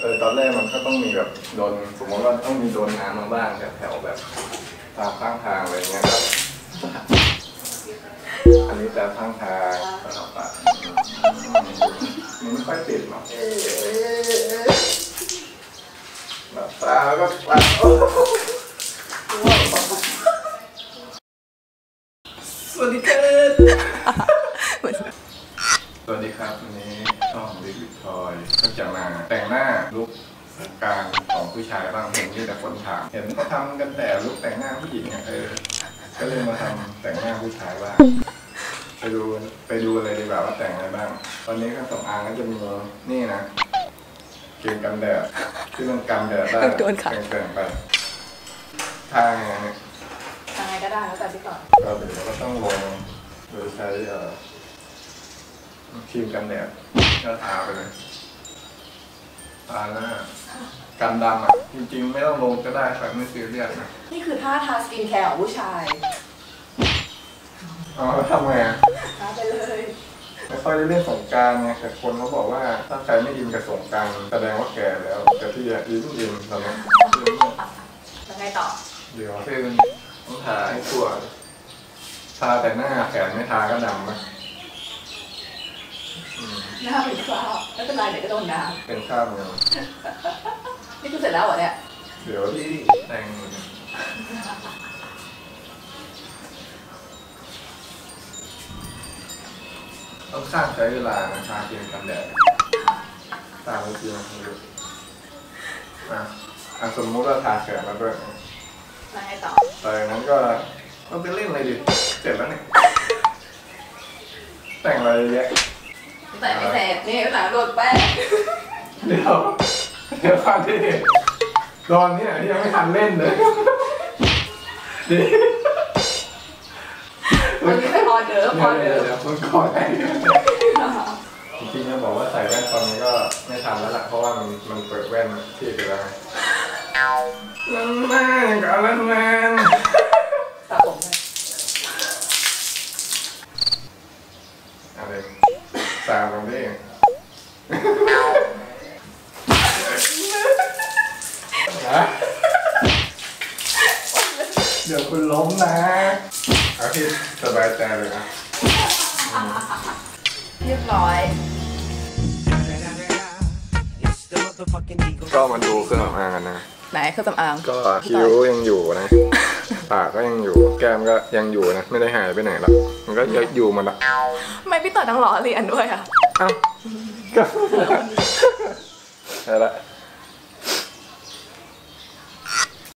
เออตอนแรกมันก็ต้องมีแบบโดนสมมติว่าต้องมีโดนน้ำมาบ้างแถวๆแบบตามข้างทางอะไรเงี้ยครับอันนี้แต่ข้างทางก็เอาปะมันไม่ค่อยติดหรอกเอ๊ะเอ๊ะเอ๊ะหลับตาแล้วก็ปัดโอ้สวัสดีครับสวัสดีครับวันนี้ ช่องวิวิทอยก็จะมาแต่งหน้าลุคสงกรารของผู้ชายบ้างเห็นมีแต่คนถาม เห็นเขาทำกันแต่ลุคแต่งหน้าผู้หญิงอะเออ ก็เลยมาทำแต่งหน้าผู้ชายบ้างไปดูไปดูเลยดีกว่าว่าแต่งอะไรบ้าง ตอนนี้เครื่องสำอางก็จะมีนี่นะเกมกันแดดที่มันกันแดดได้โดนค่ะแต่งๆไปทางไงเนี่ยทำไงก็ได้แล้วแต่พี่ต่อก็เดี๋ยวก็ต้องลงโดยใช้เอ่อครีมกันแดด ก็ทาไปเลยทาหน้ากันดำอะจริง ๆ ไม่ต้องลงก็ได้แต่ไม่ซีเรียสนะนี่คือท่าทาสกินแคร์ของผู้ชายอ๋อทำไงอะทาไปเลยไม่ค่อยได้เล่นสงกรารไงแต่คนเขาบอกว่าถ้าใครไม่อินกับสงกรารแสดงว่าแก่แล้ว แต่ที่อะอินอินตอนนี้แล้วไงต่อ เดี๋ยวเส้นต้องทาให้ทั่วทาแต่หน้าแขนไม่ทาก็ดำนะอืม หน้าเป็นคราวไม่เป็นไรเดี๋ยวก็โดนน้เป็นข้ามเงาำนี่คือเสร็จแล้วเหรอเนี่ยเดี๋ยวที่แต่งต้องข้ามใช้เวลานะทาเพียงกันแดดตามเพียงดูอะอะสมมุติว่าทาแขนแล้วด้วยนะแล้วไงต่อแต่อย่างนั้นก็ก็ไปเล่นอะไรดิเสร็จแล้วเนี่ยแต่งอะไรเยอะ แยะแต่ไม่เสร็จนี่ก็หนาโดนแป้งเดี๋ยวเดี๋ยวฟังที่ตอนเนี้ยยังไม่ทันเล่นเลยดิวันนี้ไม่พอเดิมพอเดี๋เดิยวมเดี๋ยวคุณก่อนได้จริงๆจะบอกว่าใส่แว่นตอนนี้ก็ไม่ทันแล้วล่ะเพราะว่ามันมันเปิดแว่นที่ไปแล้วไงลันแมนกับลันแมน สระผมเลย อะไร ตามมันได้นะเดี๋ยวคุณล้มนะเอาที่สบายใจเลยนะเรียบร้อยก็มาดูเครื่องสำอางกันนะ ไหนเครื่องสำอางก็คิ้วยังอยู่นะ ปากก็ยังอยู่ แก้มก็ยังอยู่นะ ไม่ได้หายไปไหนหรอกมันก็ยังอยู่หมันละทำไมพี่ต่อต้องล้อเรียนด้วยอะ เอ้าก็ เอาละ